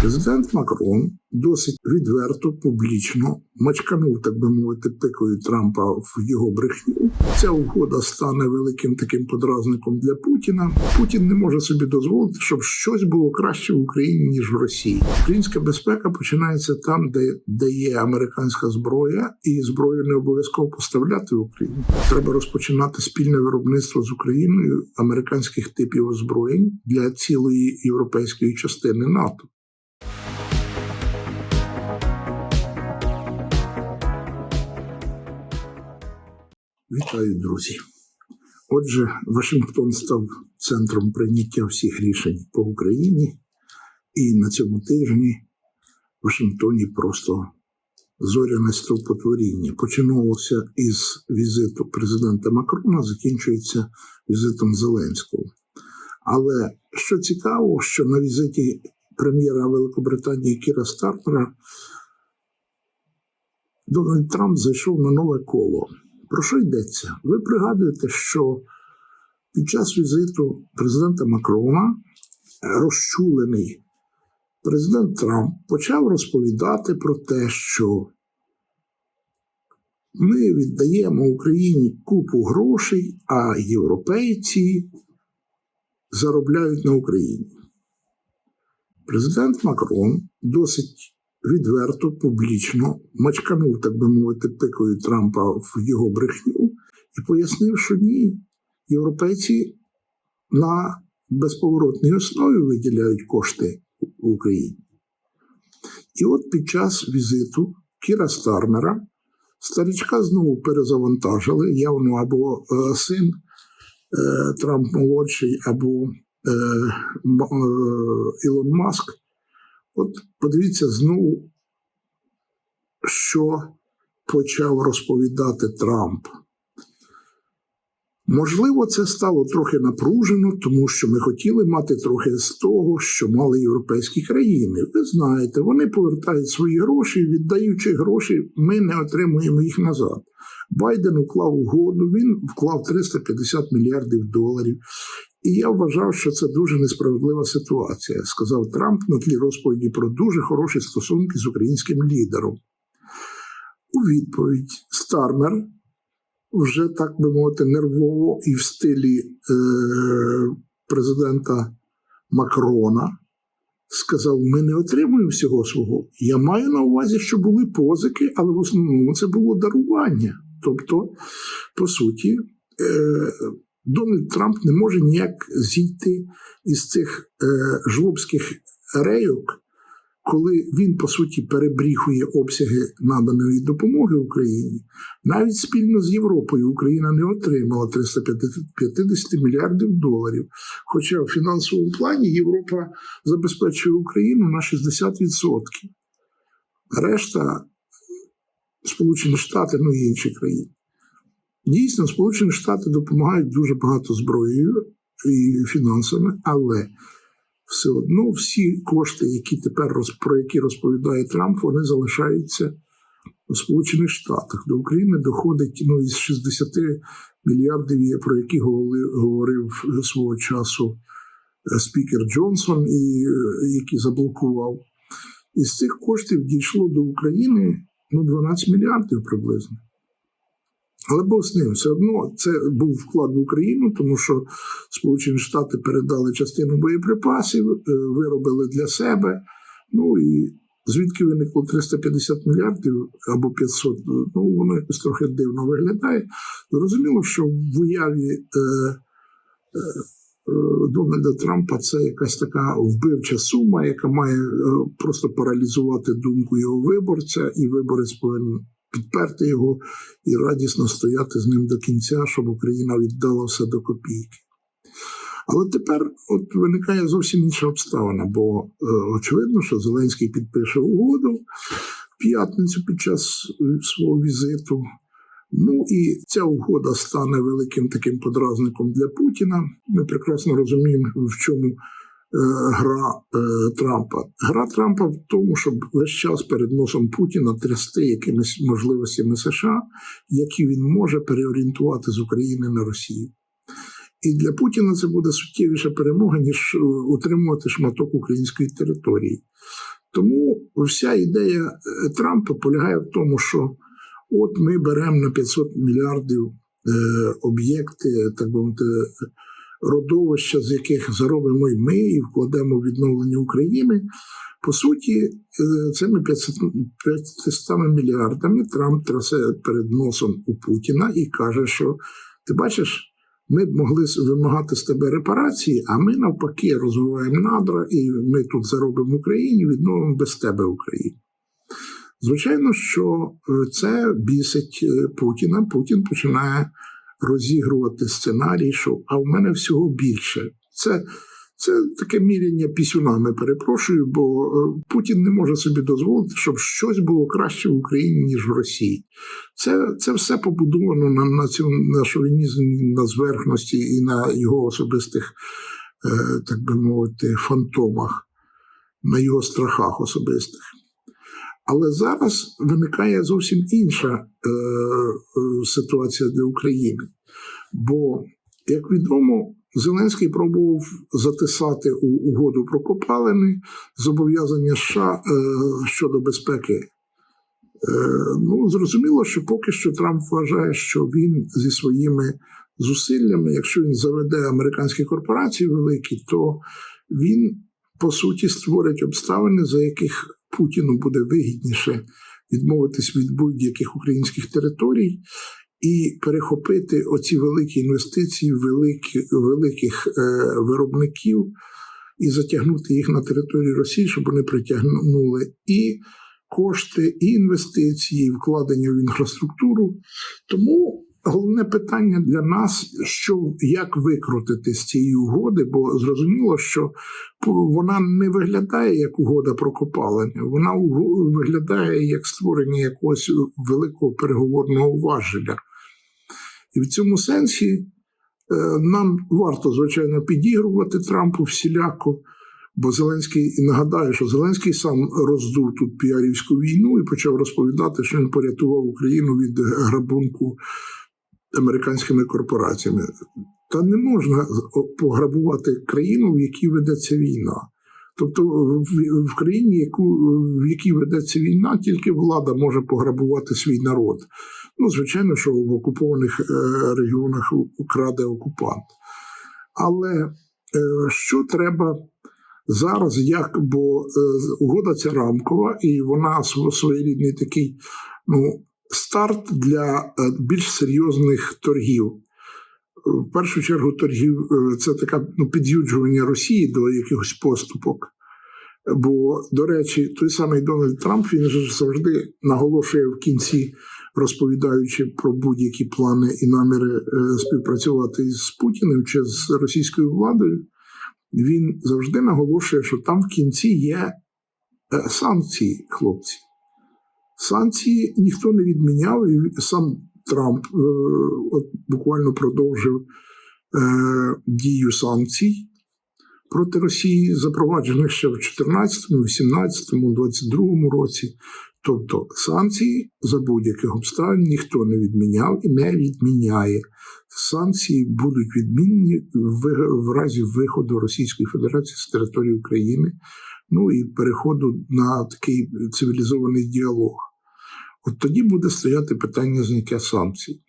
Президент Макрон досить відверто, публічно мачканув, так би мовити, пикою Трампа в його брехню. Ця угода стане великим таким подразником для Путіна. Путін не може собі дозволити, щоб щось було краще в Україні ніж в Росії. Українська безпека починається там, де, де є американська зброя, і зброю не обов'язково поставляти в Україну. Треба розпочинати спільне виробництво з Україною американських типів озброєнь для цілої європейської частини НАТО. Вітаю, друзі. Отже, Вашингтон став центром прийняття всіх рішень по Україні, і на цьому тижні в Вашингтоні просто зоряне стовпотворіння. Починалося із візиту президента Макрона, закінчується візитом Зеленського. Але що цікаво, що на візиті прем'єра Великобританії Кіра Стармера Дональд Трамп зайшов на нове коло. Про що йдеться? Ви пригадуєте, що під час візиту президента Макрона розчулений президент Трамп почав розповідати про те, що ми віддаємо Україні купу грошей, а європейці заробляють на Україні. Президент Макрон досить відверто, публічно мачканув, так би мовити, пикою Трампа в його брехню і пояснив, що ні, європейці на безповоротній основі виділяють кошти в Україні. І от під час візиту Кіра Стармера старічка знову перезавантажили явно або е, син е, Трамп молодший, або е, е, Ілон Маск. От подивіться знову, що почав розповідати Трамп. Можливо, це стало трохи напружено, тому що ми хотіли мати трохи з того, що мали європейські країни. Ви знаєте, вони повертають свої гроші, віддаючи гроші, ми не отримуємо їх назад. Байден уклав угоду, він вклав 350 мільярдів доларів. І я вважав, що це дуже несправедлива ситуація, сказав Трамп на тлі розповіді про дуже хороші стосунки з українським лідером. У відповідь Стармер вже так би мовити нервово і в стилі е, президента Макрона сказав: ми не отримуємо всього свого. Я маю на увазі, що були позики, але в основному це було дарування. Тобто, по суті, е, Дональд Трамп не може ніяк зійти із цих е, жлобських рейок, коли він, по суті, перебріхує обсяги наданої допомоги Україні. Навіть спільно з Європою Україна не отримала 350 мільярдів доларів. Хоча в фінансовому плані Європа забезпечує Україну на 60%. Решта Сполучені Штати, ну і інші країни. Дійсно, Сполучені Штати допомагають дуже багато зброєю і фінансами, але все одно всі кошти, які тепер про які розповідає Трамп, вони залишаються у Сполучених Штатах. До України доходить ну, із 60 мільярдів, про які говорив свого часу е, спікер Джонсон, і е, який заблокував. Із цих коштів дійшло до України ну, 12 мільярдів приблизно. Але Бог з ним все одно це був вклад в Україну, тому що Сполучені Штати передали частину боєприпасів, е, виробили для себе. Ну і звідки виникло 350 мільярдів або 500, ну воно якось трохи дивно виглядає. Зрозуміло, що в уяві е, е, Дональда Трампа це якась така вбивча сума, яка має е, просто паралізувати думку його виборця, і виборець повинен підперти його і радісно стояти з ним до кінця, щоб Україна віддала все до копійки. Але тепер от виникає зовсім інша обставина, бо е, очевидно, що Зеленський підпише угоду в п'ятницю під час е, свого візиту. Ну і ця угода стане великим таким подразником для Путіна. Ми прекрасно розуміємо, в чому гра е, Трампа. Гра Трампа в тому, щоб весь час перед носом Путіна трясти якимись можливостями США, які він може переорієнтувати з України на Росію. І для Путіна це буде суттєвіша перемога, ніж е, утримувати шматок української території. Тому вся ідея е, Трампа полягає в тому, що от ми беремо на 500 мільярдів е, об'єкти, так би мовити, родовища, з яких заробимо і ми, і вкладемо в відновлення України. По суті, е, цими 500, 500 мільярдами Трамп трасе перед носом у Путіна і каже, що ти бачиш, ми б могли вимагати з тебе репарації, а ми навпаки розвиваємо надра, і ми тут заробимо Україні, відновимо без тебе Україну. Звичайно, що е, це бісить е, Путіна. Путін починає розігрувати сценарій, що а в мене всього більше. Це, це таке міряння пісюнами, перепрошую, бо е, Путін не може собі дозволити, щоб щось було краще в Україні, ніж в Росії. Це, це все побудовано на, на, на шовінізмі, на зверхності і на його особистих, е, так би мовити, фантомах, на його страхах особистих. Але зараз виникає зовсім інша е, е, ситуація для України. Бо, як відомо, Зеленський пробував затисати у угоду про копалини зобов'язання США е, щодо безпеки. Е, ну, зрозуміло, що поки що Трамп вважає, що він зі своїми зусиллями, якщо він заведе американські корпорації великі, то він по суті створить обставини, за яких Путіну буде вигідніше відмовитись від будь-яких українських територій і перехопити оці великі інвестиції великі, великих е, виробників і затягнути їх на територію Росії, щоб вони притягнули і кошти, і інвестиції, і вкладення в інфраструктуру. Тому головне питання для нас, що як викрутити з цієї угоди, бо зрозуміло, що вона не виглядає як угода про копалення, вона виглядає як створення якогось великого переговорного важеля. І в цьому сенсі е, нам варто, звичайно, підігрувати Трампу всіляко. Бо Зеленський і нагадаю, що Зеленський сам роздув тут піарівську війну і почав розповідати, що він порятував Україну від грабунку американськими корпораціями. Та не можна пограбувати країну, в якій ведеться війна. Тобто, в, країні, в якій ведеться війна, тільки влада може пограбувати свій народ. Ну, звичайно, що в окупованих е, регіонах украде окупант. Але е, що треба зараз, як бо е, угода ця рамкова, і вона своєрідний такий ну, старт для е, більш серйозних торгів. В першу чергу торгів е, це таке ну, під'юджування Росії до якихось поступок. Бо, до речі, той самий Дональд Трамп він же завжди наголошує в кінці, розповідаючи про будь-які плани і наміри е, співпрацювати з Путіним чи з російською владою. Він завжди наголошує, що там в кінці є е, санкції, хлопці. Санкції ніхто не відміняв, і сам Трамп е, от буквально продовжив е, дію санкцій проти Росії, запроваджених ще в 2014, 2018, 2022 році. Тобто санкції за будь-яких обставин ніхто не відміняв і не відміняє. Санкції будуть відмінені в, в разі виходу Російської Федерації з території України, ну і переходу на такий цивілізований діалог. От тоді буде стояти питання зняття санкцій.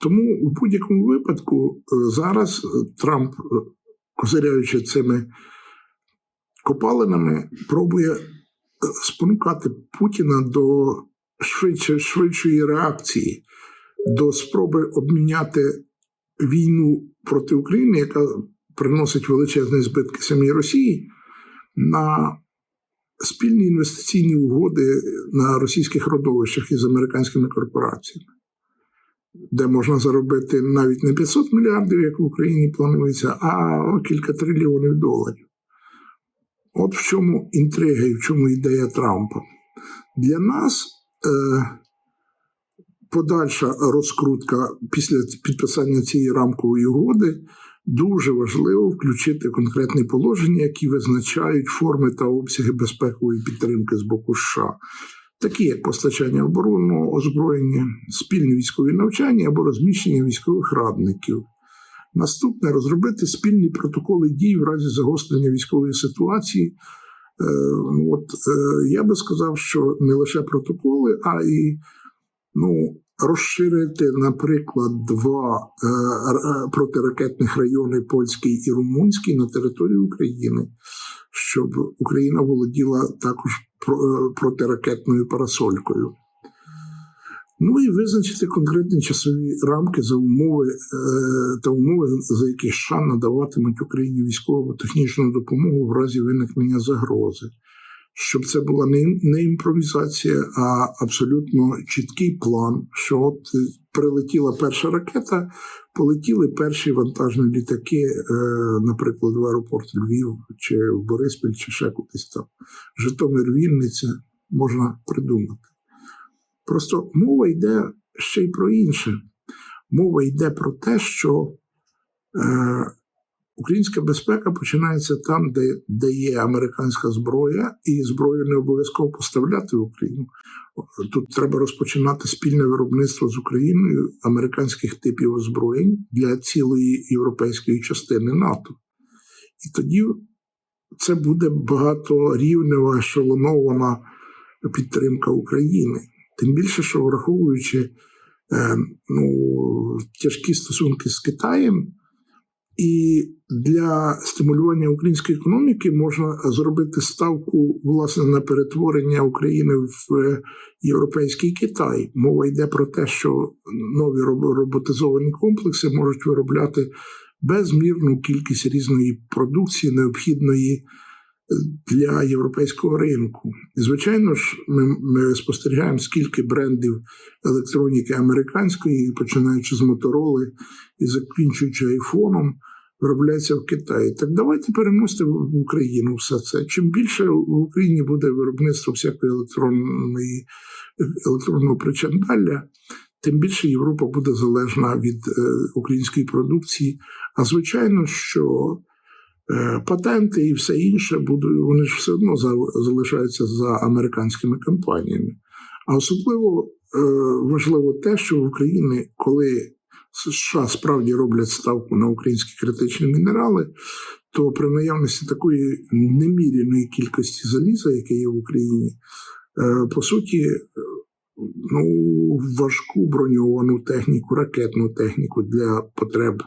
Тому у будь-якому випадку е, зараз е, Трамп, е, козиряючи цими копалинами, пробує спонукати Путіна до швидше, швидшої реакції, до спроби обміняти війну проти України, яка приносить величезні збитки самій Росії, на спільні інвестиційні угоди на російських родовищах із американськими корпораціями, де можна заробити навіть не 500 мільярдів, як в Україні планується, а кілька трильйонів доларів. От в чому інтрига і в чому ідея Трампа. Для нас е, подальша розкрутка після підписання цієї рамкової угоди дуже важливо включити конкретні положення, які визначають форми та обсяги безпекової підтримки з боку США, такі як постачання оборонного озброєння, спільні військові навчання або розміщення військових радників, Наступне розробити спільні протоколи дій в разі загострення військової ситуації. Е, ну, от, е, я би сказав, що не лише протоколи, а і ну, розширити, наприклад, два е, е, протиракетних райони польський і румунський на території України, щоб Україна володіла також е, протиракетною парасолькою. Ну і визначити конкретні часові рамки за умови та умови, за які США надаватимуть Україні військову технічну допомогу в разі виникнення загрози. Щоб це була не, імпровізація, а абсолютно чіткий план, що от е, прилетіла перша ракета, полетіли перші вантажні літаки, е, наприклад, в аеропорт Львів, чи в Бориспіль, чи ще кудись там. Житомир, Вінниця можна придумати. Просто мова йде ще й про інше. Мова йде про те, що е, українська безпека починається там, де, де є американська зброя, і зброю не обов'язково поставляти в Україну. Тут треба розпочинати спільне виробництво з Україною американських типів озброєнь для цілої європейської частини НАТО. І тоді це буде багаторівнева ешелонована підтримка України. Тим більше, що враховуючи е, ну, тяжкі стосунки з Китаєм, і для стимулювання української економіки можна зробити ставку власне на перетворення України в е, європейський Китай. Мова йде про те, що нові роботизовані комплекси можуть виробляти безмірну кількість різної продукції, необхідної е, для європейського ринку. І, звичайно ж, ми, ми спостерігаємо, скільки брендів електроніки американської, починаючи з Мотороли і закінчуючи айфоном, виробляється в Китаї. Так давайте переносити в Україну все це. Чим більше в Україні буде виробництво всякої електронної електронного причандалля, тим більше Європа буде залежна від е, української продукції. А звичайно, що е, патенти і все інше будуть, вони ж все одно за- залишаються за американськими компаніями. А особливо е, важливо те, що в Україні, коли США справді роблять ставку на українські критичні мінерали, то при наявності такої неміряної кількості заліза, яке є в Україні, е, по суті, ну, важку броньовану техніку, ракетну техніку для потреб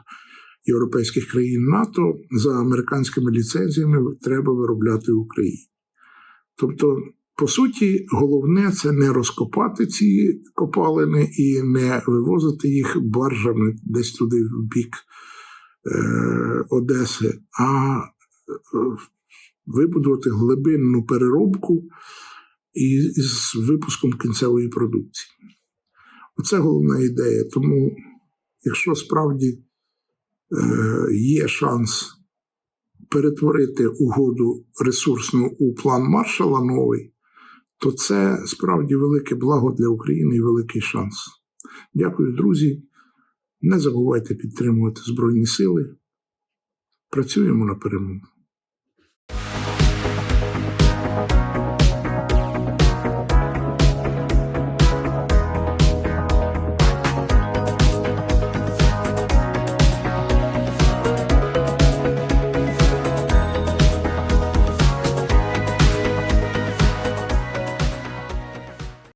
європейських країн НАТО за американськими ліцензіями треба виробляти в Україні. Тобто, по суті, головне це не розкопати ці копалини і не вивозити їх баржами десь туди в бік е, Одеси, а е, вибудувати глибинну переробку і з випуском кінцевої продукції. Оце головна ідея. Тому, якщо справді е, є шанс перетворити угоду ресурсну у план Маршала новий, то це справді велике благо для України і великий шанс. Дякую, друзі. Не забувайте підтримувати Збройні Сили. Працюємо на перемогу.